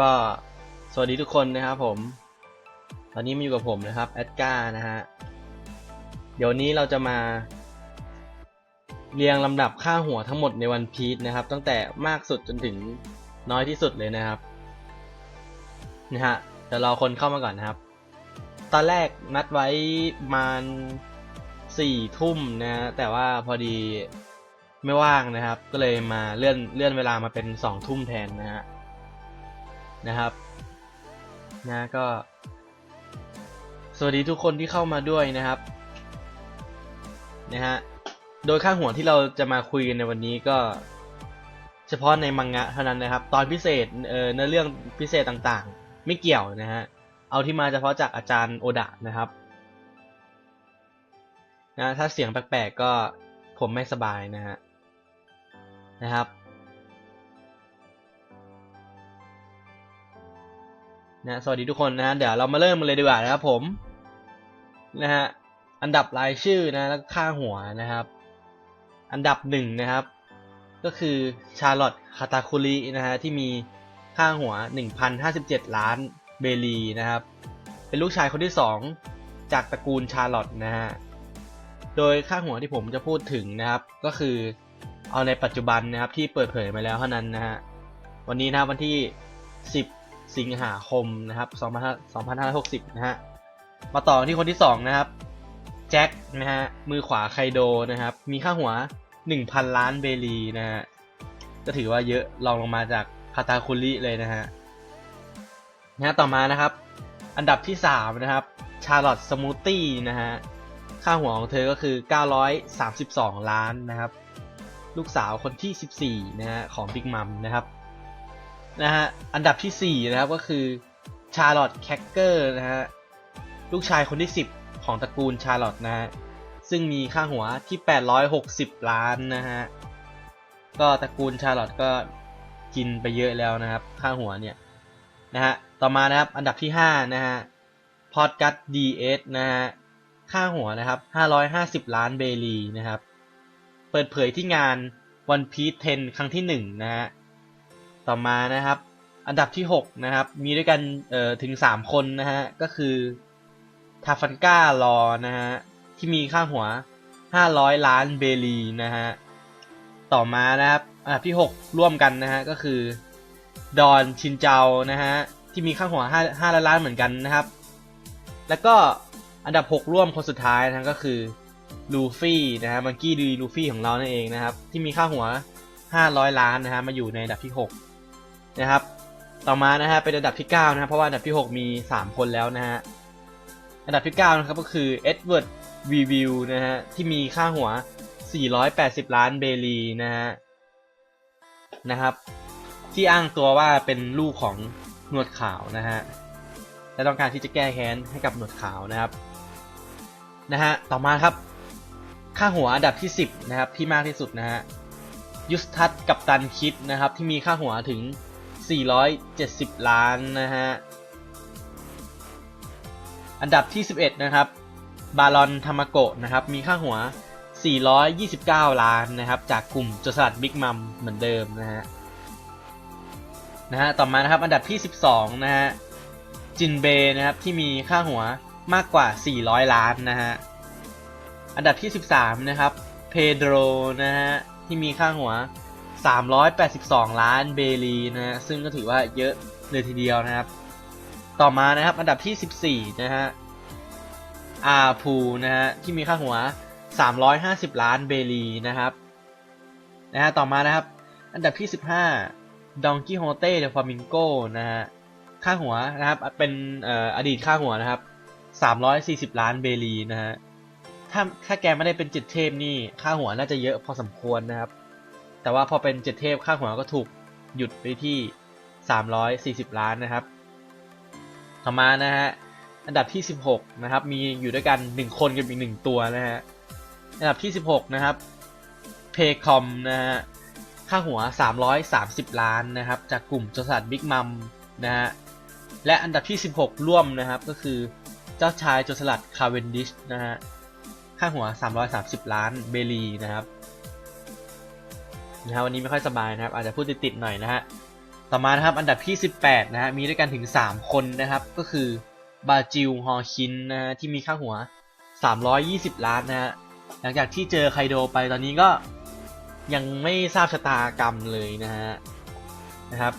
ก็สวัสดีทุกคนนะครับผม ตอนนี้มาอยู่กับผมนะครับแอดก้านะฮะ เดี๋ยวนี้เราจะมา เรียงลำดับค่าหัวทั้งหมดในวันพีชนะครับ ตั้งแต่มากสุดจนถึงน้อยที่สุดเลยนะครับนะฮะเดี๋ยวรอคนเข้ามาก่อนนะครับ ตอนแรกนัดไว้มาณสี่ทุ่มนะฮะแต่ว่าพอดีไม่ว่างนะครับ ก็เลยมาเลื่อนเลื่อนเวลามาเป็นสองทุ่มแทนนะฮะ นะครับนะก็ สวัสดีทุกคนที่เข้ามาด้วยนะครับนะฮะโดยค่าหัวที่เราจะมาคุยกันในวันนี้ก็ เฉพาะในมังงะเท่านั้นนะครับ ตอนพิเศษเอ่อเนื้อเรื่องพิเศษต่างๆ ไม่เกี่ยวนะฮะเอาที่มาเฉพาะจากอาจารย์โอดะนะครับนะถ้าเสียงแปลกๆก็ผมไม่สบายนะฮะนะครับ นะสวัสดีทุกคนนะเดี๋ยวเรามาเริ่มกันเลยดีกว่านะครับผมนะฮะอันดับรายชื่อนะแล้วก็ค่าหัวนะครับ อันดับหนึ่งนะครับ ก็คือชาร์ลอตคาตาคุรินะฮะที่มีค่าหัว 1,057 ล้านเบลีนะครับ เป็นลูกชายคนที่ 2 จากตระกูลชาร์ลอตนะฮะโดยค่าหัวที่ผมจะพูดถึงนะครับ ก็คือเอาในปัจจุบันนะครับที่เปิดเผยมาแล้วเท่านั้นนะฮะวันนี้นะวันที่ 10 สิงหาคมนะครับ2560 นะฮะ มาต่อที่คนที่ 2 นะครับ แจ็คนะฮะ มือขวาไคโดนะครับ มีค่าหัว 1,000 ล้านเบลีนะฮะ ก็ถือว่าเยอะรองลงมาจากคาตาคุริเลยนะฮะนะฮะต่อมานะครับ อันดับที่ 3 นะครับ ชาร์ลอตสมูทตี้นะฮะ ค่าหัวของเธอก็คือ 932 ล้านนะครับ ลูกสาวคนที่ 14 นะฮะ ของบิ๊กมัมนะครับ นะฮะ อันดับที่ 4 นะครับก็คือชาร์ลอตแคคเกอร์นะฮะ ลูกชายคนที่ 10 ของตระกูลชาร์ลอตนะฮะ ซึ่งมีค่าหัวที่ 860 ล้านนะฮะ ก็ตระกูลชาร์ลอตก็กินไปเยอะแล้วนะครับ ค่าหัวเนี่ยนะฮะ ต่อมานะครับอันดับที่ 5 นะฮะพอดกัตดีเอสนะฮะ ค่าหัวนะครับ 550 ล้านเบลีนะครับ เปิดเผยที่งาน One Piece 10ครั้งที่ 1 นะฮะ ต่อมานะครับ อันดับที่ 6 นะครับ มีด้วยกันเอ่อถึง 3 คนนะฮะ ก็คือทาฟันก้ารอนะฮะ ที่มีค่าหัว 500 ล้านเบลีนะฮะ ต่อมานะครับ อันดับที่ 6 ร่วมกันนะฮะ ก็คือ ดอนชินเจานะฮะ ที่มีค่าหัว 5 5ล้านเหมือนกันนะครับ แล้วก็อันดับ 6 ร่วมคนสุดท้ายนะก็คือลูฟี่นะฮะมังกี้ดีลูฟี่ของเรานั่นเองนะครับ ที่มีค่าหัว 500 ล้านนะฮะมาอยู่ในอันดับที่ 6 นะครับ ต่อมานะฮะเป็นอันดับที่9นะครับเพราะว่าอันดับที่ 6 มี 3 คนแล้วนะฮะอันดับที่9นะครับก็คือเอ็ดเวิร์ดวีวิวนะฮะที่มีค่าหัว 480 ล้านเบลีนะฮะนะครับที่อ้างตัวว่าเป็นลูกของหนวดขาวนะฮะและต้องการที่จะแก้แค้นให้กับหนวดขาวนะครับนะฮะต่อมาครับ ค่าหัวอันดับที่ 10นะครับที่มากที่สุดนะฮะยุสทัศกับตันคิดนะครับที่มีค่าหัวถึง 470 ล้านนะฮะ อันดับที่ 11 นะครับ บาลอนธรรมโกะนะครับ มีค่าหัว 429 ล้านนะครับ จากกลุ่มโจรสลัดบิ๊กมัมเหมือนเดิมนะฮะ นะฮะ ต่อมานะครับ อันดับที่ 12 นะฮะ จินเบนะครับ ที่มีค่าหัวมากกว่า 400 ล้านนะฮะ อันดับที่ 13 นะครับ เพโดรนะฮะ ที่มีค่าหัว 382 ล้านเบลีนะฮะซึ่งก็ถือว่าเยอะเลยทีเดียวนะครับ ต่อมานะครับอันดับที่ 14 นะฮะอาพูนะฮะที่มีค่าหัว 350 ล้านเบลีนะครับนะฮะต่อมานะครับอันดับที่ 15ดองกี้โฮเต้เดฟามิงโกนะฮะค่าหัวนะครับเป็นอออดีตค่าหัวนะครับ 340 ล้านเบลีนะฮะถ้าถ้าแกไม่ได้เป็นจ็ดเทพนี่ค่าหัวน่าจะเยอะพอสมควรนะครับ แต่ว่าพอเป็นเจ็ดเทพค่าหัวก็ถูกหยุดไปที่ 340 ล้านนะครับต่อมานะฮะอันดับที่ 16 นะครับ มีอยู่ด้วยกัน 1 คนกับอีก 1 ตัวนะฮะอันดับที่ 16 นะครับเพคอมนะฮะค่าหัว 330 ล้านนะครับ จากกลุ่มโจรสลัดบิ๊กมัมนะฮะและอันดับที่ 16 ร่วมนะครับก็คือเจ้าชายโจรสลัดคาเวนดิชนะฮะค่าหัว 330 ล้านเบลีนะครับ นะฮะวันนี้ไม่ค่อยสบายนะครับอาจจะพูดติดๆหน่อยนะฮะต่อมานะครับอันดับที่ 18 นะฮะมีด้วยกันถึง 3 คนนะครับ ก็คือบาจิลฮอคินนะฮะที่มีค่าหัว 320 ล้านนะฮะหลังจากที่เจอไคโดไปตอนนี้ก็ยังไม่ทราบชะตากรรมเลยนะฮะนะครับ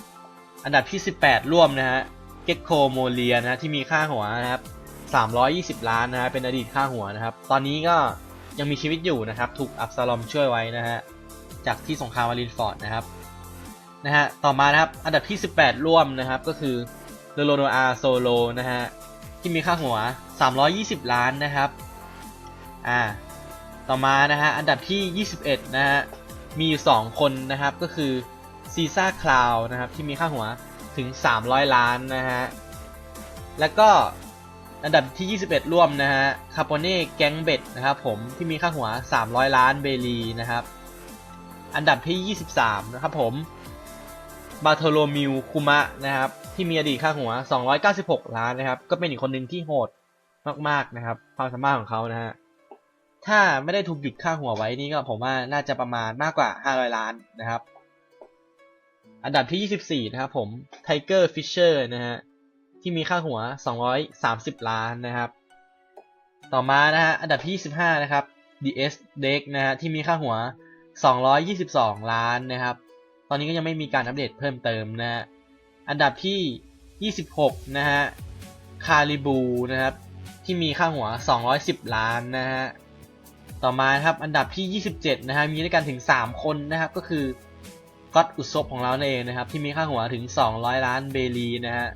อันดับที่ 18 ร่วมนะฮะเก็กโคโมเลียนะฮะที่มีค่าหัวนะครับ320 ล้านนะฮะเป็นอดีตค่าหัวนะครับ ตอนนี้ก็ยังมีชีวิตอยู่นะครับ ถูกอับซาลอมช่วยไว้นะฮะ จากที่สงครามวารินฟอร์ดนะครับนะฮะต่อมานะครับอันดับที่ 18 ร่วมนะครับก็คือเรโลโนอาโซโลนะฮะที่มีค่าหัว 320 ล้านนะครับอ่าต่อมานะฮะอันดับที่ 21 นะฮะมีอยู่ 2 คนนะครับก็คือซีซ่าคลาวนะครับที่มีค่าหัวถึง 300 ล้านนะฮะแล้วก็อันดับที่ 21 ร่วมนะฮะคาโปเน่แก๊งเบ็ดนะครับผมที่มีค่าหัว 300 ล้านเบลีนะครับ อันดับที่ 23 นะครับผม บาโทโลมิวคุมะนะครับ ที่มีอดีตค่าหัว 296 ล้านนะครับ ก็เป็นอีกคนหนึ่งที่โหดมากๆนะครับ ความสามารถของเขานะฮะ ถ้าไม่ได้ถูกหยุดค่าหัวไว้นี่ก็ผมว่าน่าจะประมาณมากกว่า 500 ล้านนะครับ อันดับที่ 24 นะครับผมไทเกอร์ฟิชเชอร์นะฮะ ที่มีค่าหัว 230 ล้านนะครับ ต่อมานะฮะ อันดับที่ 25 นะครับ DS Deck นะฮะ ที่มีค่าหัว 222 ล้านนะครับ ตอนนี้ก็ยังไม่มีการอัปเดตเพิ่มเติมนะฮะ อันดับที่ 26 นะฮะ คาริบูนะครับ ที่มีค่าหัว 210 ล้านนะฮะ ต่อมาครับอันดับที่ 27 นะฮะ มีด้วยกันถึง 3 คนนะครับ ก็คือก็อตอุซบของเราเองนะครับ ที่มีค่าหัวถึง 200 ล้านเบลีนะฮะ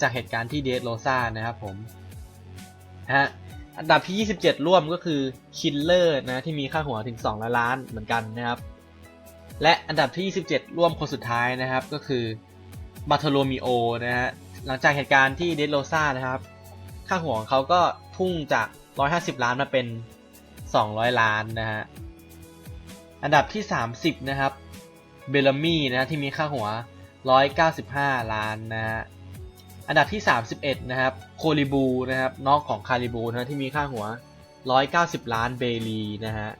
จากเหตุการณ์ที่เดดโรซานะครับผมนะฮะ อันดับที่ 27 ร่วมก็คือคินเลอร์นะที่มีค่าหัวถึง2ล้านเหมือนกันนะครับ และอันดับที่ 27 ร่วมคนสุดท้ายนะครับก็คือบาโทโลมิโอนะฮะหลังจากเหตุการณ์ที่เดดโรซ่านะครับ ค่าหัวของเขาก็พุ่งจาก 150 ล้านมาเป็น 200 ล้านนะฮะอันดับที่ 30 นะครับเบลลามี่นะที่มีค่าหัว 195 ล้านนะฮะ อันดับที่ 31 นะครับ โคลิบูนะครับนองของคาริบูนะที่มีค่าหัว 190 ล้านเบลีนะฮะ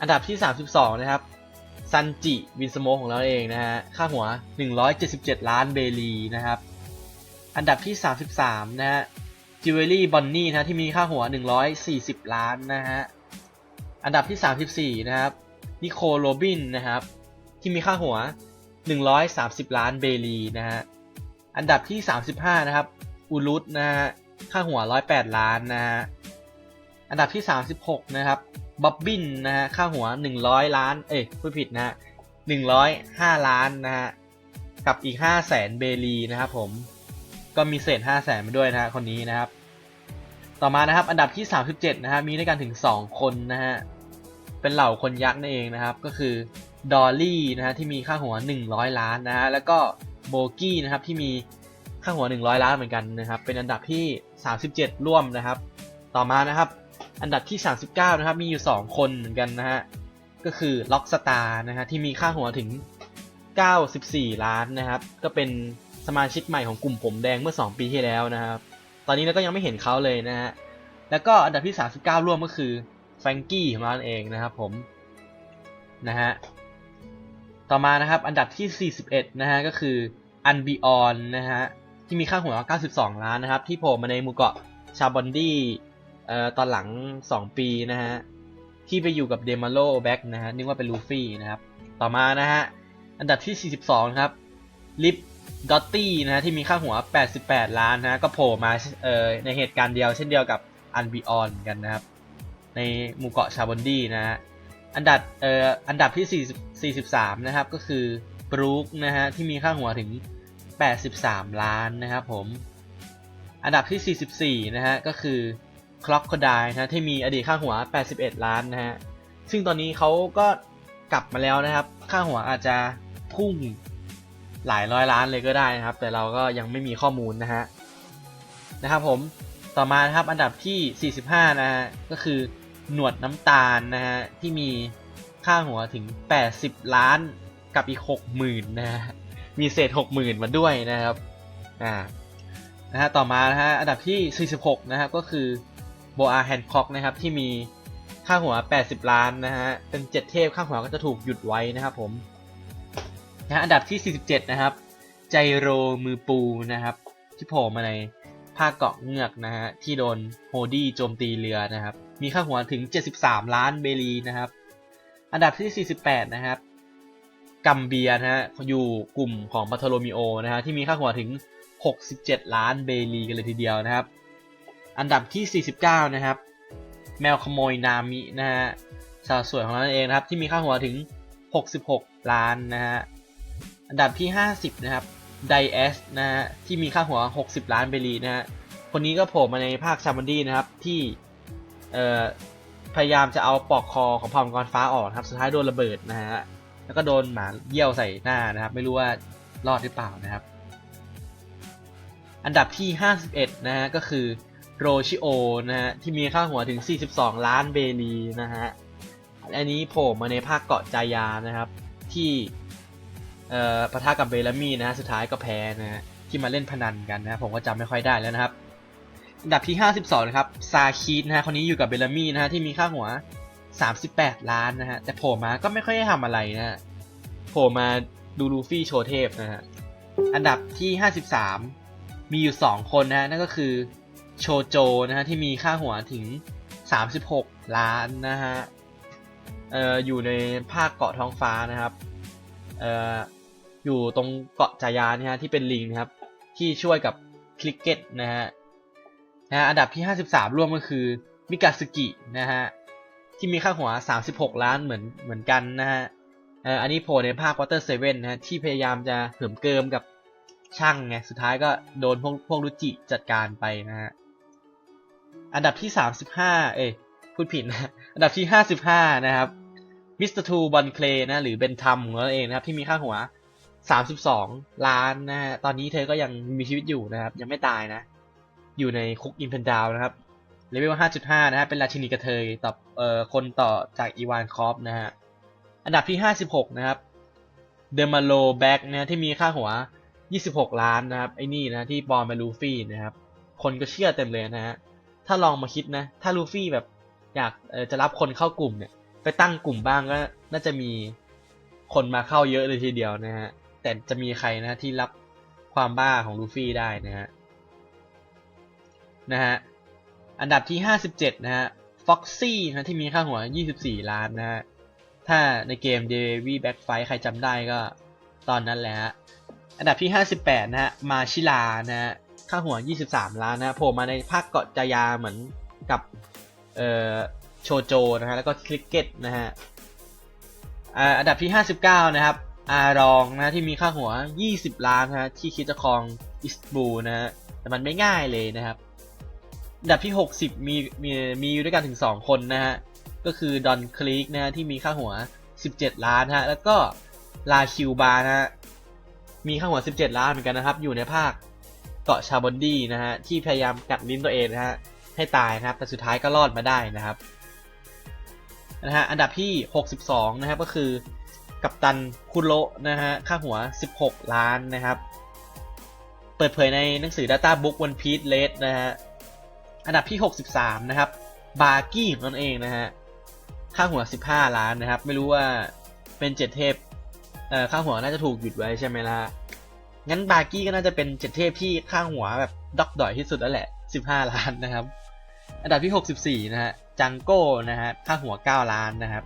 อันดับที่ 32 นะครับ ซันจิวินสโมของเราเองนะฮะ ค่าหัว 177 ล้านเบลีนะครับ อันดับที่ 33 นะฮะ จิวเวลรี่บอนนี่นะที่มีค่าหัว 140 ล้านนะฮะ อันดับที่ 34 นะครับ นิโคลโรบินนะครับ ที่มีค่าหัว 130 ล้านเบลีนะฮะ อันดับที่ 35 นะครับ อูรุตนะฮะ ค่าหัว 108 ล้านนะฮะ อันดับที่ 36 นะครับ บ๊อบบินนะฮะ ค่าหัว 100 ล้าน เอ้ยพูดผิดนะฮะ105 ล้านนะฮะ กับอีก 5 0 0แสนเบลีนะครับผม ก็มีเศษ 5 0 0แสนไปด้วยนะฮะ คนนี้นะครับ ต่อมานะครับ อันดับที่ 37 นะฮะ มีด้วยกันถึง 2 คนนะฮะ เป็นเหล่าคนยักษ์นั่นเองนะครับ ก็คือ ดอลลี่นะฮะ ที่มีค่าหัว 100 ล้านนะฮะ แล้วก็ โบกี้นะครับที่มีค่าหัว 100 ล้านเหมือนกันนะครับ เป็นอันดับที่ 37 ร่วมนะครับ ต่อมานะครับ อันดับที่ 39 นะครับ มีอยู่ 2 คนเหมือนกันนะฮะ ก็คือล็อกสตาร์นะฮะที่มีค่าหัวถึง 94 ล้านนะครับ ก็เป็นสมาชิกใหม่ของกลุ่มผมแดงเมื่อ 2 ปีที่แล้วนะครับ ตอนนี้เราก็ยังไม่เห็นเขาเลยนะฮะ แล้วก็อันดับที่ 39 ร่วมก็คือแฟรงกี้ของเราเองนะครับผม นะฮะ ต่อมานะครับ อันดับที่ 41 นะฮะ ก็คืออันบิออนนะฮะ ที่มีค่าหัว 92 ล้านนะครับ ที่โผล่มาในหมู่เกาะชาบอนดี้เอ่อตอนหลัง 2 ปีนะฮะ ที่ไปอยู่กับเดมาโลแบ็กนะฮะ นึกว่าเป็นลูฟี่นะครับ ต่อมานะฮะ อันดับที่ 42 ครับลิฟดอตตี้นะฮะ ที่มีค่าหัว 88 ล้านนะฮะก็โผล่มาเอ่อในเหตุการณ์เดียวเช่นเดียวกับอันบิออนกันนะครับ ในหมู่เกาะชาบอนดี้นะฮะ อันดับเอ่ออันดับที่40 43 นะครับ ก็คือบรูคนะฮะที่มีค่าหัวถึง 83 ล้านนะครับผม อันดับที่ 44 นะฮะก็คือคล็อกโคดายนะที่มีอดีตค่าหัว 81 ล้านนะฮะซึ่งตอนนี้เขาก็กลับมาแล้วนะครับ ค่าหัวอาจจะพุ่งหลายร้อยล้านเลยก็ได้นะครับ แต่เราก็ยังไม่มีข้อมูลนะฮะนะครับผมต่อมานะครับอันดับที่ 45 นะฮะก็คือ หนวดน้ำตาลนะฮะที่มีค่าหัวถึง 80 ล้านกับอีก 60,000นะฮะมีเศษ 60,000 มาด้วยนะครับอ่านะฮะต่อมานะฮะอันดับที่ 46 นะครับก็คือโบอาแฮนค็อกนะครับที่มีค่าหัว 80 ล้านนะฮะเป็นเจ็ดเทพค่าหัวก็จะถูกหยุดไว้นะครับผมนะฮะอันดับที่ 47 นะครับเจใจโรมือปูนะครับที่โผล่มาในภาคเกาะเงือกนะฮะที่โดนโฮดี้โจมตีเรือนะครับ มีค่าหัวถึง 73 ล้านเบลีนะครับ อันดับที่ 48 นะครับ กัมเบียนะฮะ อยู่กลุ่มของบัตโทโลมิโอนะฮะ ที่มีค่าหัวถึง 67 ล้านเบลีกันเลยทีเดียวนะครับ อันดับที่ 49 นะครับ แมวขโมยนามินะฮะสาวสวยของเรานั่นเองนะครับ ที่มีค่าหัวถึง 66 ล้านนะฮะ อันดับที่ 50 นะครับไดเอสนะฮะ ที่มีค่าหัว 60 ล้านเบลีนะฮะ คนนี้ก็โผล่มาในภาคชามันดี้นะครับ ที่ เอ่อพยายามจะเอาปอกคอของพอมกรฟ้าออกครับสุดท้ายโดนระเบิดนะฮะแล้วก็โดนหมาเยี่ยวใส่หน้านะครับ ไม่รู้ว่ารอดหรือเปล่านะครับ อันดับที่ 51 นะฮะก็คือโรชิโอนะฮะที่มีค่าหัวถึง 42 ล้านเบลีนะฮะอันนี้โผล่มาในภาคเกาะจายานะครับ ที่เอ่อปะทะกับเบลามีนะฮะสุดท้ายก็แพ้นะฮะที่มาเล่นพนันกันนะผมก็จำไม่ค่อยได้แล้วนะครับ อันดับที่ 52 นะครับ ซาคีดนะฮะ คนนี้อยู่กับเบลามีนะฮะ ที่มีค่าหัว 38 ล้านนะฮะ แต่โผล่มาก็ไม่ค่อยได้ทำอะไรนะฮะ โผล่มาดูลูฟี่โชว์เทพนะฮะ อันดับที่ 53 มีอยู่ 2 คนนะฮะ นั่นก็คือโชโจนะฮะ ที่มีค่าหัวถึง 36 ล้านนะฮะ เอ่อ อยู่ในภาคเกาะท้องฟ้านะครับ เอ่อ อยู่ตรงเกาะจายานะฮะ ที่เป็นลิงนะครับ ที่ช่วยกับคลิกเก็ตนะฮะ นะอันดับที่ 53 ร่วมก็คือมิกาสึกินะฮะที่มีค่าหัว 36 ล้านเหมือนเหมือนกันนะฮะอันนี้โผล่ในภาค Water Seven นะฮะที่พยายามจะเหิมเกิมกับช่างไงสุดท้ายก็โดนพวกพวกรุจิจัดการไปนะฮะอันดับที่ 35 เอ้ยพูดผิดนะอันดับที่ 55 นะครับมิสเตอร์ทูบอลเคลนะหรือเบนทัมของเราเองนะครับที่มีค่าหัว 32 ล้านนะฮะตอนนี้เธอก็ยังมีชีวิตอยู่นะครับ ยังไม่ตายนะ อยู่ในคุกอินเพนดาวนะครับเลเวล 5.5 นะฮะ เป็นราชินีกระเทยต่อเอ่อคนต่อจากอีวานคอฟนะฮะ อันดับที่ 56 นะครับ เดมาโลแบ็กนะที่มีค่าหัว 26 ล้านนะครับ ไอ้นี่นะที่ปลอมเป็นลูฟี่นะครับ คนก็เชื่อเต็มเลยนะฮะ ถ้าลองมาคิดนะ ถ้าลูฟี่แบบอยากจะรับคนเข้ากลุ่มเนี่ย ไปตั้งกลุ่มบ้างก็น่าจะมีคนมาเข้าเยอะเลยทีเดียวนะฮะ แต่จะมีใครนะที่รับความบ้าของลูฟี่ได้นะฮะ นะฮะ อันดับที่ 57 นะฮะ Foxy นะที่มีค่าหัว 24 ล้านนะฮะ ถ้าในเกม d e v y Back Fight ใครจำได้ก็ตอนนั้นแหละฮะ อันดับที่ 58 นะฮะ มาชิลานะฮะ ค่าหัว 23 ล้านนะฮะโผล่มาในภาคเกาะจายาเหมือนกับเอ่อโชโจนะฮะ แล้วก็คลิกเก็ตนะฮะอันดับที่ 59 นะครับ อารองนะที่มีค่าหัว 20 ล้านนะฮะที่คิดจะครองอิสบูนะฮะแต่มันไม่ง่ายเลยนะครับ ดับที่ 60 มีมีมีอยู่ด้วยกันถึง 2 คนนะฮะ ก็คือดอนคลีกนะฮะที่มีค่าหัว 17 ล้านฮะ แล้วก็ลาคิวบานะฮะ มีค่าหัว 17 ล้านเหมือนกันนะครับ อยู่ในภาคเกาะชาบอนดี้นะฮะ ที่พยายามกัดลิ้นตัวเองนะฮะ ให้ตายนะครับ แต่สุดท้ายก็รอดมาได้นะครับ นะฮะ อันดับที่ 62 นะครับ ก็คือกัปตันคุโรนะฮะ ค่าหัว 16 ล้านนะครับ เปิดเผยในหนังสือ Data Book One Piece Red นะฮะ อันดับที่ 63 นะครับ บาร์กี้นั่นเองนะฮะ ค่าหัว 15 ล้านนะครับ ไม่รู้ว่าเป็นเจ็ดเทพ เอ่อ ค่าหัวน่าจะถูกหยุดไว้ใช่ไหมล่ะ งั้นบาร์กี้ก็น่าจะเป็นเจ็ดเทพที่ค่าหัวแบบดอกดอยที่สุดแล้วแหละ 15 ล้านนะครับ อันดับที่ 64 นะฮะ จังโก้นะฮะ ค่าหัว 9 ล้านนะครับ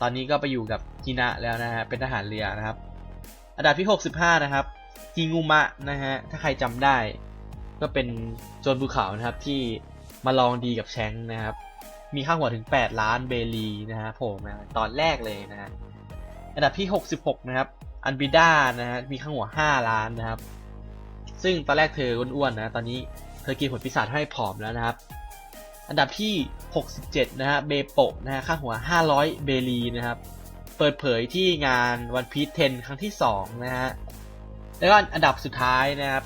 ตอนนี้ก็ไปอยู่กับฮินะแล้วนะฮะ เป็นทหารเรือนะครับ อันดับที่ 65 นะครับฮิงุมะนะฮะ ถ้าใครจำได้ ก็เป็นโจรภูเขานะครับที่มาลองดีกับแชงนะครับ มีค่าหัวถึง 8 ล้านเบลีนะฮะโผล่มาตอนแรกเลยนะฮะอันดับที่ 66 นะครับ อันบิด้านะฮะมีค่าหัว 5 ล้านนะครับ ซึ่งตอนแรกเธออ้วนๆนะตอนนี้เธอกินผลปีศาจให้ผอมแล้วนะครับ อันดับที่ 67 นะฮะเบโปะนะฮะค่าหัว 500 เบลีนะครับเปิดเผยที่งานวันพีท10ครั้งที่ 2 นะฮะ แล้วก็อันดับสุดท้ายนะครับ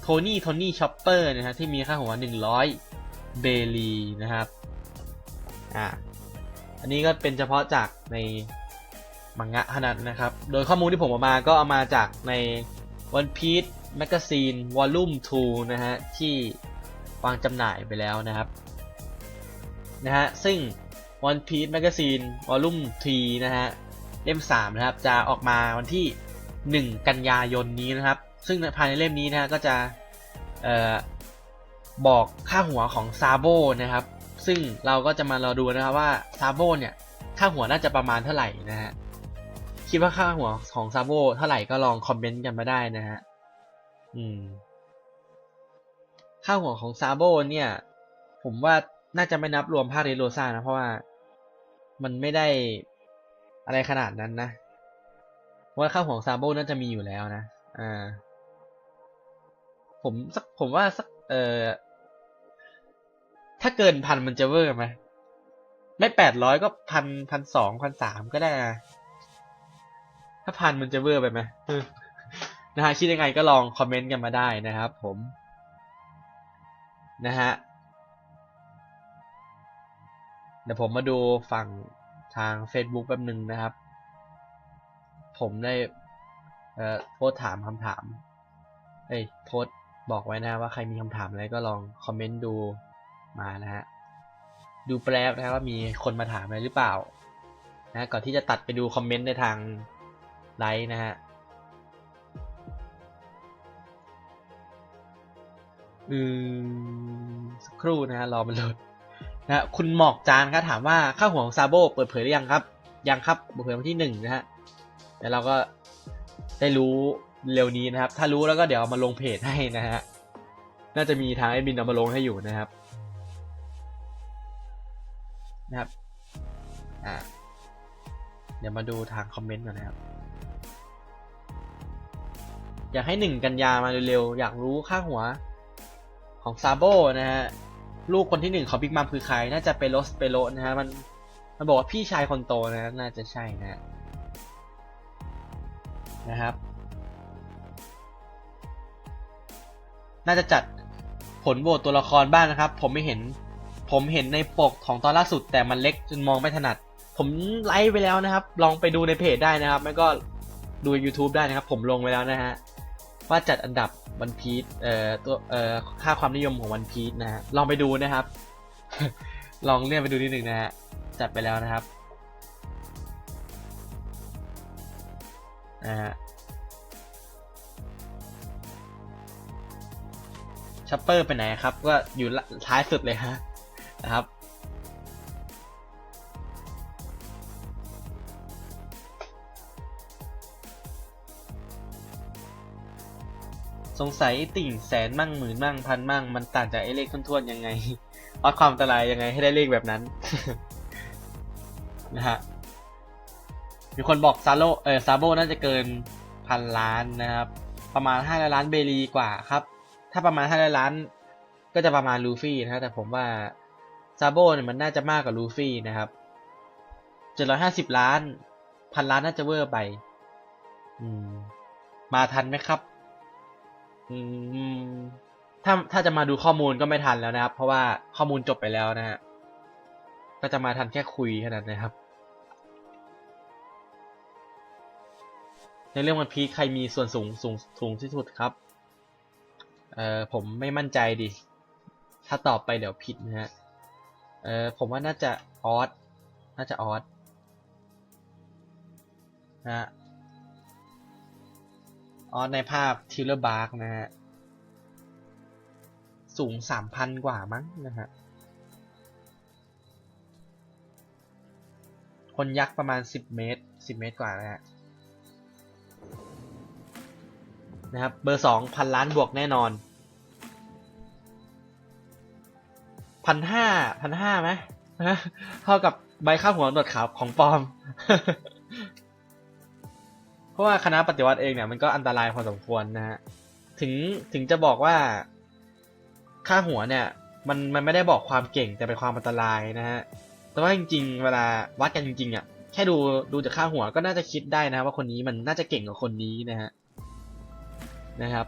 โทนี่โทนี่ช็อปเปอร์นะฮะที่มีค่าหัว 100 เบลีนะครับอ่าอันนี้ก็เป็นเฉพาะจากในมังงะเท่านั้นนะครับ โดยข้อมูลที่ผมเอามาก็เอามาจากใน One Piece Magazine Volume 2 นะฮะ ที่วางจำหน่ายไปแล้วนะครับ นะฮะ ซึ่ง One Piece Magazine Volume 3 นะฮะ เล่ม 3 นะครับ จะออกมาวันที่หนึ่งกันยายนนี้นะครับ ซึ่งภายในเล่มนี้นะก็จะออบอกค่าหัวของซาโบนะครับ ซึ่งเราก็จะมารอดูนะครับว่าซาโบเนี่ยค่าหัวน่าจะประมาณเท่าไหร่นะฮะคิดว่าค่าหัวของซาโบเท่าไหร่ก็ลองคอมเมนต์กันมาได้นะฮะอืม ค่าหัวของซาโบเนี่ย ผมว่าน่าจะไม่นับรวมภาคเรโรซ่านะเพราะว่ามันไม่ได้อะไรขนาดนั้นนะเพราะว่าค่าหัวของซาโบน่าจะมีอยู่แล้วนะ อ่า ผมสักผมว่าสักเอ่อถ้าเกินพันมันจะเวอร์ไหมไม่แปดร้อยก็พันพันสองพันสามก็ได้นะถ้าพันมันจะเวอร์ไปไหมนะฮะคิดยังไงก็ลองคอมเมนต์กันมาได้นะครับผม นะฮะเดี๋ยวผมมาดูฝั่งทาง Facebook แป๊บหนึ่งนะครับ ผมได้อ่อโพสถามคำถาม เอ้ยโพส บอกไว้นะว่าใครมีคำถามอะไรก็ลองคอมเมนต์ดูมานะฮะดูแปลบนะว่ามีคนมาถามอะไรหรือเปล่านะก่อนที่จะตัดไปดูคอมเมนต์ในทางไลฟ์นะฮะอืมสักครู่นะฮะรอมันโหลดนะฮะคุณหมอกจานครับถามว่าค่าหัวของซาโบเปิดเผยหรือยังครับ ยังครับเปิดเผยวันที่หนึ่งนะฮะเดี๋ยวเราก็ได้รู้ เร็วนี้นะครับ ถ้ารู้แล้วก็เดี๋ยวเอามาลงเพจให้นะฮะ น่าจะมีทางไอ้บินเอามาลงให้อยู่นะครับ นะครับ อ่า เดี๋ยวมาดูทางคอมเมนต์ก่อนนะครับ อยากให้หนึ่งกันยามาเร็วๆ อยากรู้ค่าหัวของซาโบนะฮะ ลูกคนที่หนึ่งของบิ๊กมัมคือใคร น่าจะเปโลสเปโลนะฮะ มัน มันบอกว่าพี่ชายคนโตนะ น่าจะใช่นะฮะนะครับ น่าจะจัดผลโหวตตัวละครบ้างนะครับ ผมไม่เห็น ผมเห็นในปกของตอนล่าสุด แต่มันเล็กจนมองไม่ถนัด ผมไลฟ์ไปแล้วนะครับ ลองไปดูในเพจได้นะครับ ไม่ก็ดู YouTube ได้นะครับ ผมลงไว้แล้วนะฮะว่าจัดอันดับวันพีชเอ่อตัวเอ่อค่าความนิยมของวันพีชนะฮะลองไปดูนะครับ ลองเลื่อนไปดูนิดหนึ่งนะฮะจัดไปแล้วนะครับนะฮะ ชัปเปอร์ไปไหนครับ ก็อยู่ท้ายสุดเลยฮะนะครับสงสัยติ่งแสนมั่งหมื่นมั่งพันมั่งมันต่างจากไอ้เลขทวนๆยังไงวัดความอันตรายยังไงให้ได้เลขแบบนั้นนะฮะมีคนบอกซาโลเออซาโบน่าจะเกินพันล้านนะครับ ประมาณห้าล้านเบรีกว่าครับ ถ้าประมาณห้าล้าน ก็จะประมาณลูฟี่นะแต่ผมว่าซาโบเนี่ยมันน่าจะมากกว่าลูฟี่นะครับเจ็ดร้อยห้าสิบล้านพันล้านน่าจะเวอร์ไป อืม มาทันไหมครับ อืม ถ้าถ้าจะมาดูข้อมูลก็ไม่ทันแล้วนะครับ เพราะว่าข้อมูลจบไปแล้วนะฮะ ก็จะมาทันแค่คุยแค่นั้นนะครับ ในเรื่องวันพีใครมีส่วนสูงสูงสูงที่สุดครับ เออผมไม่มั่นใจดิ ถ้าตอบไปเดี๋ยวผิดนะฮะ เอ่อผมว่าน่าจะออสน่าจะออสนะฮะออสในภาพทิลเลอร์บาร์กนะฮะ สูงสามพันกว่ามั้งนะฮะ คนยักษ์ประมาณสิบเมตรสิบเมตรกว่านะฮะ นะครับ เบอร์สองพันล้านบวกแน่นอนพันห้าพันห้าไหมเท่ากับใบค่าหัวหนวดขาวของปลอม เพราะว่าคณะปฏิวัติเองเนี่ยมันก็อันตรายพอสมควรนะฮะ ถึงถึงจะบอกว่าค่าหัวเนี่ย มันมันไม่ได้บอกความเก่งแต่เป็นความอันตรายนะฮะ แต่ว่าจริง ๆ เวลาวัดกันจริงๆอะแค่ดูดูจากค่าหัวก็น่าจะคิดได้นะ ว่าคนนี้มันน่าจะเก่งกว่าคนนี้นะฮะ นะครับ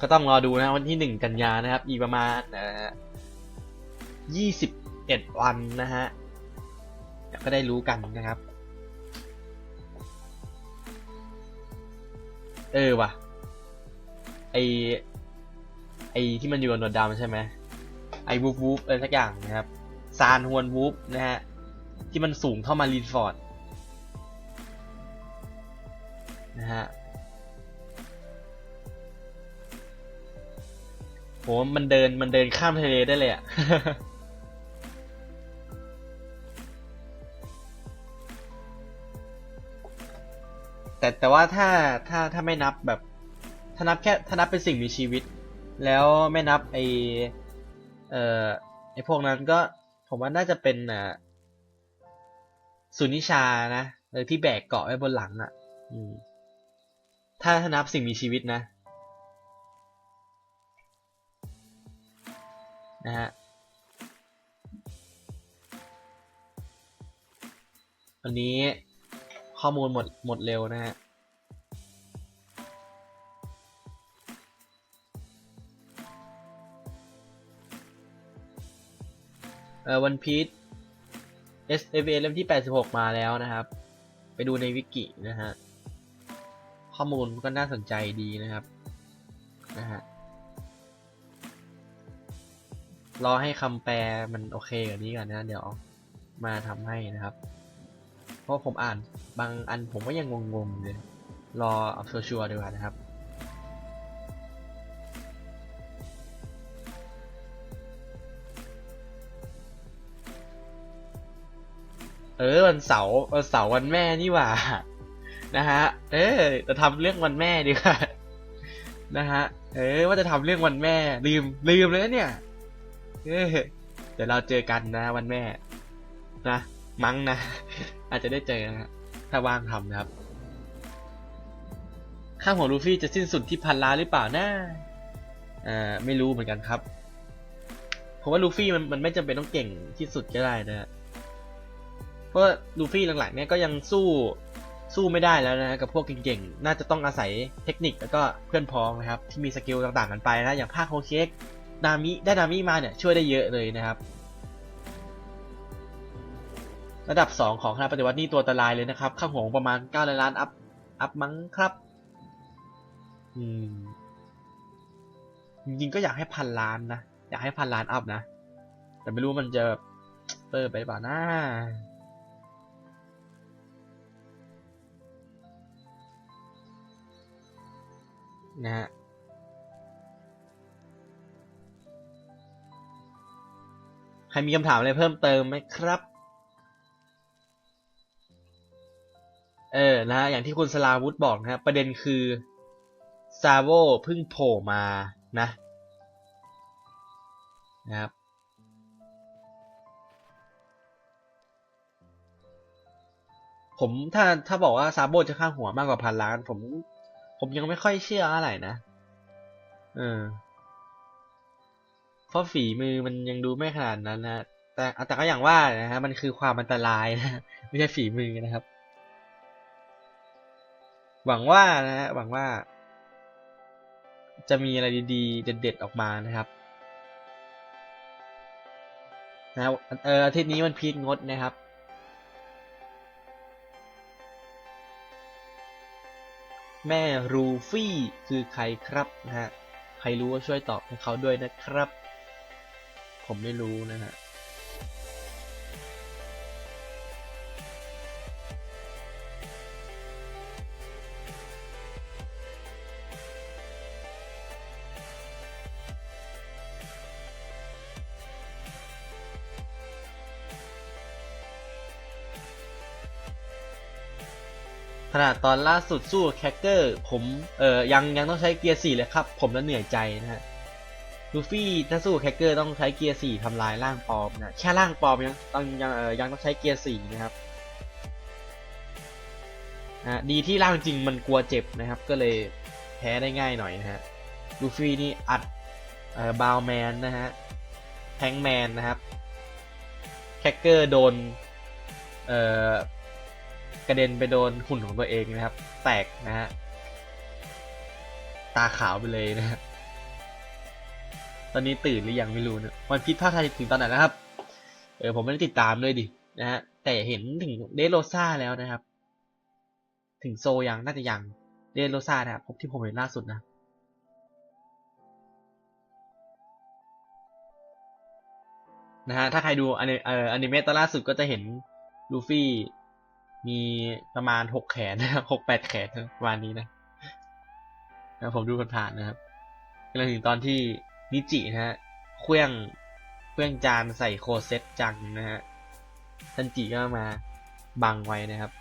ก็ต้องรอดูนะวันที่หนึ่งกันยานะครับ อีกประมาณยี่สิบเอ็ดวันนะฮะเดี๋ยวก็ได้รู้กันนะครับ เออว่ะไอไอที่มันอยู่บนหนวดดำใช่ไหมไอวูฟวูฟอะไรสักอย่างนะครับซานฮวนวูฟนะฮะที่มันสูงเท่ามารีนฟอร์ด นะฮะโหมันเดินมันเดินข้ามทะเลได้เลยอะแต่แต่ว่าถ้าถ้าถ้าไม่นับแบบถ้านับแค่ถ้านับเป็นสิ่งมีชีวิต แล้วไม่นับไอเอ่อไอพวกนั้นก็ผมว่าน่าจะเป็นอะสุนิชานะเออที่แบกเกาะไว้บนหลังอะ อืม ถ้าถ้านับสิ่งมีชีวิตนะ นะฮะ วันนี้ข้อมูลหมดหมดเร็วนะฮะ เอ่อวันพีช S F A เล่มที่ 86 มาแล้วนะครับ ไปดูในวิกินะฮะ ข้อมูลก็น่าสนใจดีนะครับนะฮะรอให้คำแปลมันโอเคกว่านี้ก่อนนะ เดี๋ยวมาทำให้นะครับ เพราะผมอ่านบางอันผมก็ยังงงๆเลยรอเอาชัวร์ดีกว่านะครับเออวันเสาร์วันเสาร์วันแม่นี่หว่า นะฮะ เออจะทำเรื่องวันแม่ดีกว่านะฮะ เออ ว่าจะทำเรื่องวันแม่ ลืม ลืมเลยเนี่ย เออเดี๋ยวเราเจอกันนะวันแม่ นะ มั้งนะ อาจจะได้เจอนะฮะถ้าว่างทำนะครับ ข้างของลูฟี่จะสิ้นสุดที่พันล้านหรือเปล่านะอ่า ไม่รู้เหมือนกันครับผมว่าลูฟี่มันมันไม่จำเป็นต้องเก่งที่สุดก็ได้นะฮะ เพราะลูฟี่หลังๆเนี่ยก็ยังสู้ สู้ไม่ได้แล้วนะกับพวกเก่งๆ น่าจะต้องอาศัยเทคนิคแล้วก็เพื่อนพ้องนะครับที่มีสกิลต่างๆกันไปนะอย่างภาคโฮเค้กนามิได้นามิมาเนี่ยช่วยได้เยอะเลยนะครับ ระดับ 2 ของคณะปฏิวัตินี่ตัวตรายเลยนะครับข้างหัวประมาณ9ล้านล้านอัพอัพมั้งครับอืมจริงๆก็อยากให้พันล้านนะอยากให้พันล้านอัพนะ แต่ไม่รู้มันจะเปิดไปเปล่านะ นะฮะใครมีคำถามอะไรเพิ่มเติมไหมครับ เออ นะฮะ อย่างที่คุณสลาวุธบอกนะครับประเด็นคือซาโวเพิ่งโผล่มานะ นะครับ ผมถ้าถ้าบอกว่าซาโบจะค่าหัวมากกว่าพันล้าน ผม ผมยังไม่ค่อยเชื่ออะไรนะ เออ เพราะฝีมือมันยังดูไม่ขนาดนั้นนะ แต่แต่ก็อย่างว่านะฮะ มันคือความอันตรายนะ ไม่ใช่ฝีมือนะครับ หวังว่านะฮะ หวังว่า จะมีอะไรดีๆ เด็ดๆออกมานะครับนะเอออาทิตย์นี้มันพีคงดนะครับ แม่รูฟี่คือใครครับนะฮะ ใครรู้ก็ช่วยตอบให้เขาด้วยนะครับ ผมไม่รู้นะฮะ นาดตอนล่าสุดสู้แคคเกอร์ ผมเอ่อยังยังต้องใช้เกียร์สี่เลยครับ ผมแล้วเหนื่อยใจนะฮะลูฟี่ถ้าสู้แคคเกอร์ต้องใช้เกียร์สี่ทำลายร่างปลอมนะแค่ร่างปลอมยังต้องยังเอ่อยังต้องใช้เกียร์สี่นะครับนะดีที่ร่างจริงมันกลัวเจ็บนะครับ ก็เลยแพ้ได้ง่ายหน่อยนะฮะลูฟี่นี่อัดเอ่อบาวแมนนะฮะแทงแมนนะครับแคคเกอร์โดนเอ่อ กระเด็นไปโดนหุ่นของตัวเองนะครับ แตกนะฮะตาขาวไปเลยนะฮะตอนนี้ตื่นหรือยังไม่รู้นะวันพิษภาคไทยถึงตอนไหนนะครับ เออผมไม่ได้ติดตามเลยดินะฮะแต่เห็นถึงเดโรซ่าแล้วนะครับ ถึงโซยังน่าจะยังเดโรซ่านะครับที่ผมเห็นล่าสุดนะนะฮะถ้าใครดูอนิเอ่ออนิเมะตอนล่าสุดก็จะเห็นลูฟี่ มีประมาณหกแขนนะครับหกแปดแขนประมาณนี้นะนะผมดูผ่านๆนะครับกำลังถึงตอนที่นิจินะฮะเคลื่องเคลื่องจานใส่โคเซ็ตจังนะฮะซันจิก็มาบังไว้นะครับ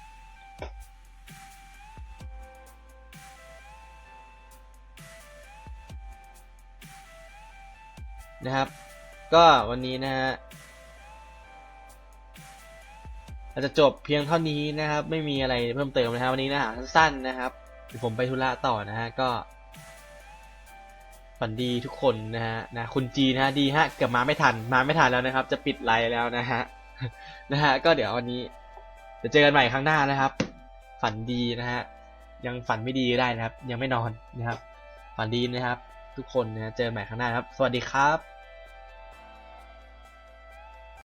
นะครับ ก็วันนี้นะฮะ เราจะจบเพียงเท่านี้นะครับ ไม่มีอะไรเพิ่มเติมนะครับวันนี้นะฮะสั้นๆนะครับเดี๋ยวผมไปธุระต่อนะฮะก็ฝันดีทุกคนนะฮะนะคุณจีนะฮะดีฮะเกือบมาไม่ทันมาไม่ทันแล้วนะครับ จะปิดไลน์แล้วนะฮะนะฮะก็เดี๋ยววันนี้จะเจอกันใหม่ครั้งหน้านะครับ ฝันดีนะฮะยังฝันไม่ดีก็ได้นะครับ ยังไม่นอนนะครับ ฝันดีนะครับ ทุกคนนะฮะเจอกันใหม่ครั้งหน้าครับ สวัสดีครับ